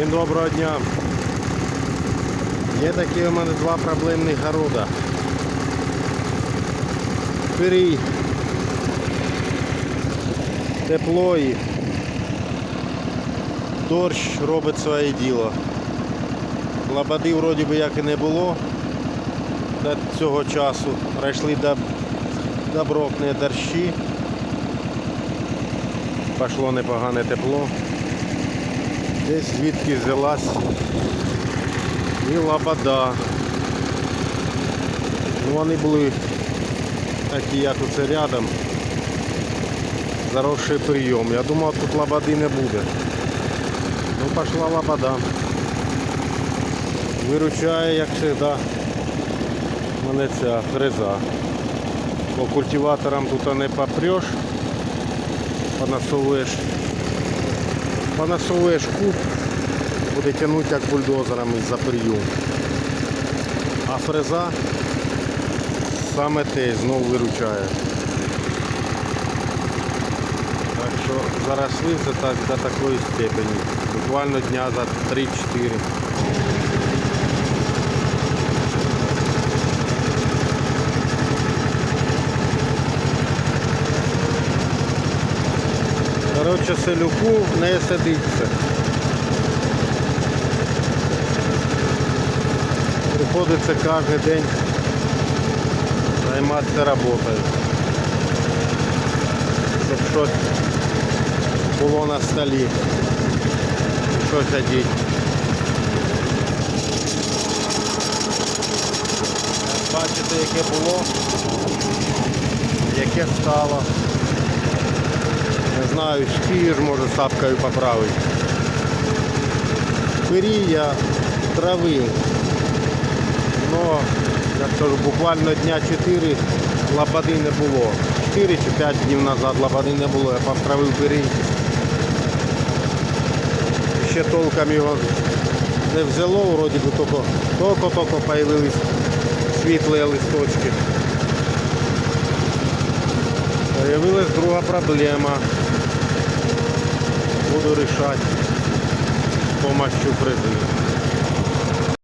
Всім доброго дня. Є такі у мене два проблемних города. Пирій. Тепло і дощ робить своє діло. Лободи вроді би як і не було до цього часу. Пройшли до добротні дощі. Пішло непогане тепло. Десь звідки взялась і лобода. Ну, вони були такі, як оце рядом. Заросший прийом. Я думав, тут лободи не буде. Ну, пішла лобода. Виручає, як завжди, мене ця фреза. Бо культиватором тут не попреш, понасовуєш понасовуєш куб, буде тягнути як бульдозером із-за прийом. А фреза саме те знову виручає. Так що заросли це так до такої степені. Буквально дня за 3-4. Коротше, селюку не сидиться. Приходиться кожен день займатися роботою. Щоб щось було на столі. Щось одіть. Бачите, яке було, яке стало. Не знаю, спієш, може сапкою поправити. Пирі я травив. Но, як кажу, буквально дня 4 лободи не було. 4 чи 5 днів назад лободи не було, я повтравив пирій. Ще толком його не взяло, вроді би тільки тільки-тільки появились світлі листочки. Появилась друга проблема. Буду решать с помощью фрезы.